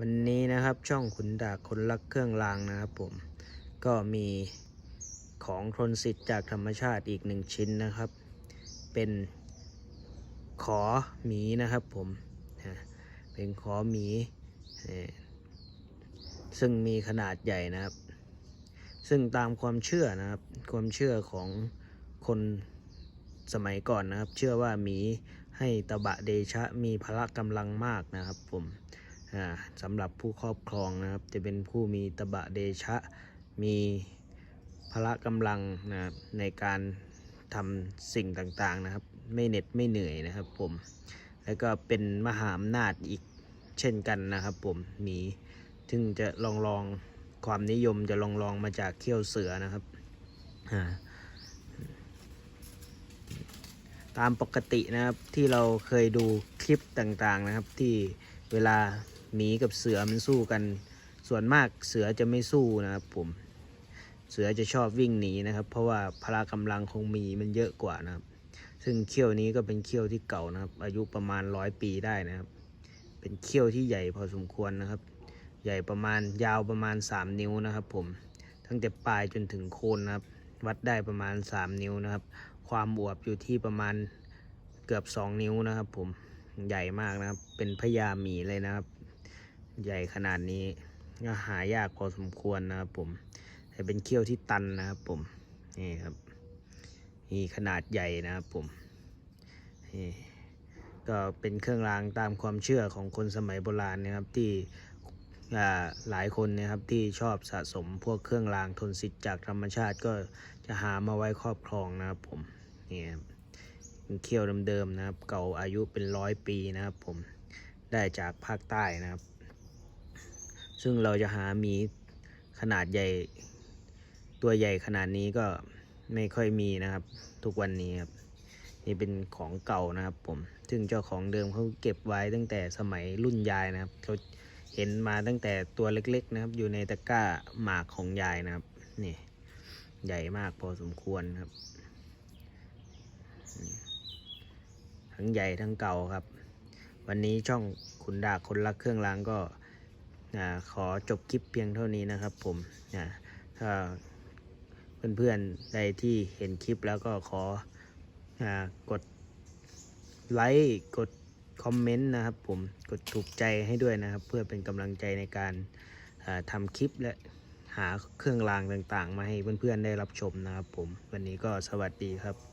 วันนี้นะครับช่องขุนดาคนรักเครื่องรางนะครับผมก็มีของทนสิทธิ์จากธรรมชาติอีกหนึ่งชิ้นนะครับ เป็นขอหมีนะครับผมเป็นขอหมี ซึ่งมีขนาดใหญ่นะครับ ซึ่งตามความเชื่อนะครับ ความเชื่อของคนสมัยก่อนนะครับ เชื่อว่าหมีให้ตบะเดชะมีพละกำลังมากนะครับผม สำหรับผู้ครอบครองนะครับ จะเป็นผู้มีตบะเดชะ มีพละกำลังนะครับในการทำสิ่งต่างๆนะครับ ไม่เหน็ดไม่เหนื่อยนะครับผมแล้วก็เป็นมหาอำนาจอีกเช่นกันนะครับผมมีถึงจะลองลองความนิยมจะลองลองมาจากเขี้ยวเสือนะครับตามปกตินะครับที่เราเคยดูคลิปต่างๆนะครับที่เวลา หมีกับเสือมันสู้กัน ส่วนมากเสือจะไม่สู้นะครับผม เสือจะชอบวิ่งหนีนะครับ เพราะว่าพละกำลังของหมีมันเยอะกว่านะครับ ซึ่งเขี้ยวนี้ก็เป็นเขี้ยวที่เก่านะครับ อายุประมาณร้อยปีได้นะครับ เป็นเขี้ยวที่ใหญ่พอสมควรนะครับ ใหญ่ประมาณยาวประมาณ 3 นิ้วนะครับ ผม ตั้งแต่ปลายจนถึงโคนนะครับ วัดได้ประมาณ 3 นิ้วนะครับ ความอวบอยู่ที่ประมาณเกือบ 2 นิ้วนะครับ ผมใหญ่มากนะครับ เป็นพญาหมีเลยนะครับ ใหญ่ขนาดนี้ก็หายากพอสมควรนะครับผมแต่เป็นเขี้ยวที่ตันนะครับผมนี่ครับนี่ขนาดใหญ่นะครับผมนี่ก็เป็นเครื่องรางตามความเชื่อของคนสมัยโบราณนะครับที่หลายคนนะครับที่ชอบสะสมพวกเครื่องรางทนสิทธิ์จากธรรมชาติก็จะหามาไว้ครอบครองนะครับผมนี่ครับเป็นเขี้ยวเดิมๆนะครับ เก่าอายุเป็นร้อยปีนะครับผมได้จากภาคใต้นะครับ ซึ่งเราจะหามีขนาดใหญ่ ตัวใหญ่ขนาดนี้ก็ไม่ค่อยมีนะครับ ทุกวันนี้ครับนี่เป็นของเก่านะครับ ผม ซึ่งเจ้าของเดิมเขาเก็บไว้ตั้งแต่สมัยรุ่นยายนะครับเขาเห็นมาตั้งแต่ตัวเล็กๆนะครับ อยู่ในตะกร้าหมากของยายนะครับ นี่ ใหญ่มากพอสมควรครับ ทั้งใหญ่ทั้งเก่าครับ วันนี้ช่องขุนดาคนรักเครื่องรางก็ อ่าขอจบคลิปเพียงเท่านี้นะครับผมอ่าถ้าเพื่อนๆใดที่เห็นคลิปแล้วก็ขออากดไลค์กดคอมเมนต์นะครับผมกดถูกใจให้ด้วยนะครับ เพื่อเป็นกำลังใจในการทำคลิปและหาเครื่องรางต่างๆ มาให้เพื่อนๆได้รับชมนะครับผม วันนี้ก็สวัสดีครับ